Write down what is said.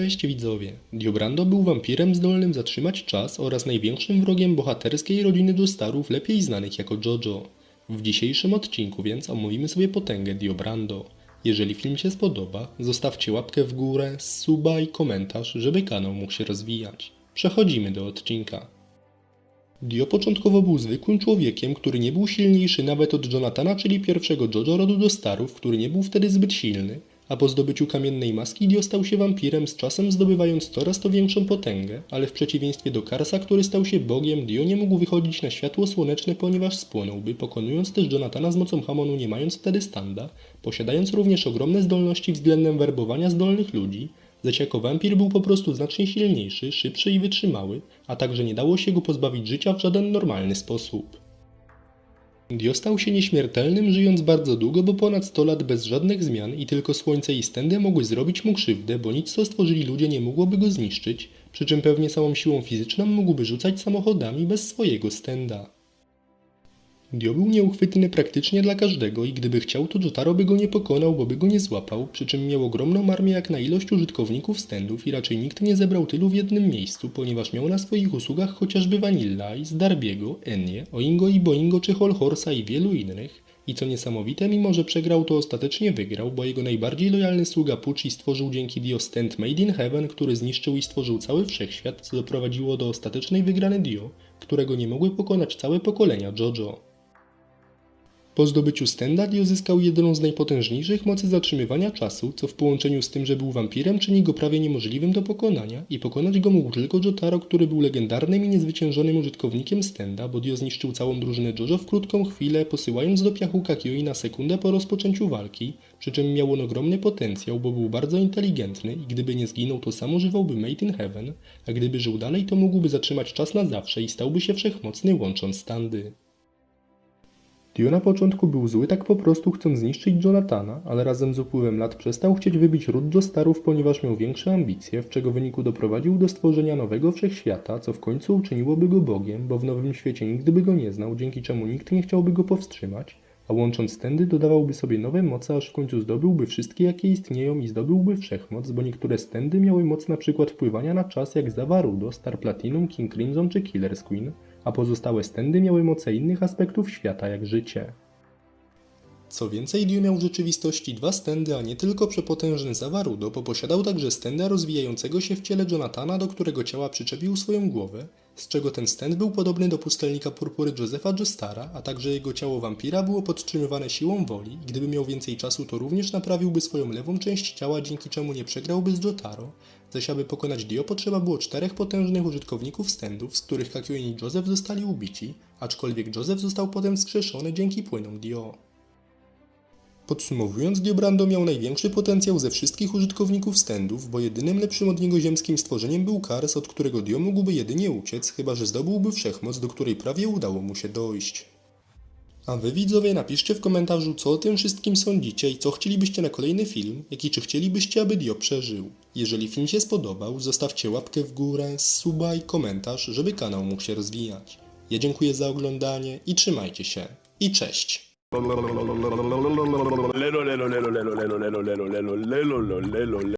Cześć widzowie. Diobrando był wampirem zdolnym zatrzymać czas oraz największym wrogiem bohaterskiej rodziny Joestarów lepiej znanych jako Jojo. W dzisiejszym odcinku więc omówimy sobie potęgę Diobrando. Jeżeli film się spodoba, zostawcie łapkę w górę, suba i komentarz, żeby kanał mógł się rozwijać. Przechodzimy do odcinka. Dio początkowo był zwykłym człowiekiem, który nie był silniejszy nawet od Jonathana, czyli pierwszego Jojo rodu do Starów, który nie był wtedy zbyt silny, a po zdobyciu kamiennej maski Dio stał się wampirem, z czasem zdobywając coraz to większą potęgę, ale w przeciwieństwie do Karsa, który stał się bogiem, Dio nie mógł wychodzić na światło słoneczne, ponieważ spłonąłby, pokonując też Jonathana z mocą Hamonu, nie mając wtedy standa, posiadając również ogromne zdolności względem werbowania zdolnych ludzi, zaś jako wampir był po prostu znacznie silniejszy, szybszy i wytrzymały, a także nie dało się go pozbawić życia w żaden normalny sposób. Dio stał się nieśmiertelnym, żyjąc bardzo długo, bo ponad 100 lat bez żadnych zmian i tylko słońce i stędy mogły zrobić mu krzywdę, bo nic co stworzyli ludzie nie mogłoby go zniszczyć, przy czym pewnie samą siłą fizyczną mógłby rzucać samochodami bez swojego stęda. Dio był nieuchwytny praktycznie dla każdego i gdyby chciał, to Jotaro by go nie pokonał, bo by go nie złapał, przy czym miał ogromną armię jak na ilość użytkowników stędów i raczej nikt nie zebrał tylu w jednym miejscu, ponieważ miał na swoich usługach chociażby Vanilla, Ice, Darbiego, Enię, Oingo i Boingo czy Holhorsa i wielu innych. I co niesamowite, mimo że przegrał, to ostatecznie wygrał, bo jego najbardziej lojalny sługa Pucci stworzył dzięki Dio stand Made in Heaven, który zniszczył i stworzył cały wszechświat, co doprowadziło do ostatecznej wygrany Dio, którego nie mogły pokonać całe pokolenia JoJo. Po zdobyciu stenda Dio zyskał jedną z najpotężniejszych mocy zatrzymywania czasu, co w połączeniu z tym, że był wampirem, czyni go prawie niemożliwym do pokonania i pokonać go mógł tylko Jotaro, który był legendarnym i niezwyciężonym użytkownikiem stenda, bo Dio zniszczył całą drużynę Jojo w krótką chwilę, posyłając do piachu Kakioi na sekundę po rozpoczęciu walki, przy czym miał on ogromny potencjał, bo był bardzo inteligentny i gdyby nie zginął, to sam używałby Made in Heaven, a gdyby żył dalej, to mógłby zatrzymać czas na zawsze i stałby się wszechmocny łącząc standy. Dio na początku był zły tak po prostu chcąc zniszczyć Jonathana, ale razem z upływem lat przestał chcieć wybić ród Joestarów, ponieważ miał większe ambicje, w czego wyniku doprowadził do stworzenia nowego wszechświata, co w końcu uczyniłoby go Bogiem, bo w nowym świecie nikt by go nie znał, dzięki czemu nikt nie chciałby go powstrzymać, a łącząc stędy dodawałby sobie nowe moce, aż w końcu zdobyłby wszystkie jakie istnieją i zdobyłby wszechmoc, bo niektóre stędy miały moc na przykład wpływania na czas jak Zavarudo, Star Platinum, King Crimson czy Killer's Queen, a pozostałe stędy miały moce innych aspektów świata jak życie. Co więcej, Dio miał w rzeczywistości dwa stędy, a nie tylko przepotężny Zavarudo, bo posiadał także stęda rozwijającego się w ciele Jonathana, do którego ciała przyczepił swoją głowę, z czego ten stęd był podobny do pustelnika purpury Josepha Joestara, a także jego ciało wampira było podtrzymywane siłą woli i gdyby miał więcej czasu, to również naprawiłby swoją lewą część ciała, dzięki czemu nie przegrałby z Jotaro, zaś aby pokonać Dio potrzeba było czterech potężnych użytkowników stędów, z których Kakyoin i Joseph zostali ubici, aczkolwiek Joseph został potem wskrzeszony dzięki płynom Dio. Podsumowując, Diobrando miał największy potencjał ze wszystkich użytkowników stędów, bo jedynym lepszym od niego ziemskim stworzeniem był Kars, od którego Dio mógłby jedynie uciec, chyba że zdobyłby wszechmoc, do której prawie udało mu się dojść. A wy widzowie napiszcie w komentarzu, co o tym wszystkim sądzicie i co chcielibyście na kolejny film, jak i czy chcielibyście, aby Dio przeżył. Jeżeli film się spodobał, zostawcie łapkę w górę, suba i komentarz, żeby kanał mógł się rozwijać. Ja dziękuję za oglądanie i trzymajcie się. I cześć! Lelo, lelo, lelo, lelo, lelo, lelo, lelo, lelo, lelo, lelo, lelo, lelo, lelo, lelo, lelo, lelo, lelo,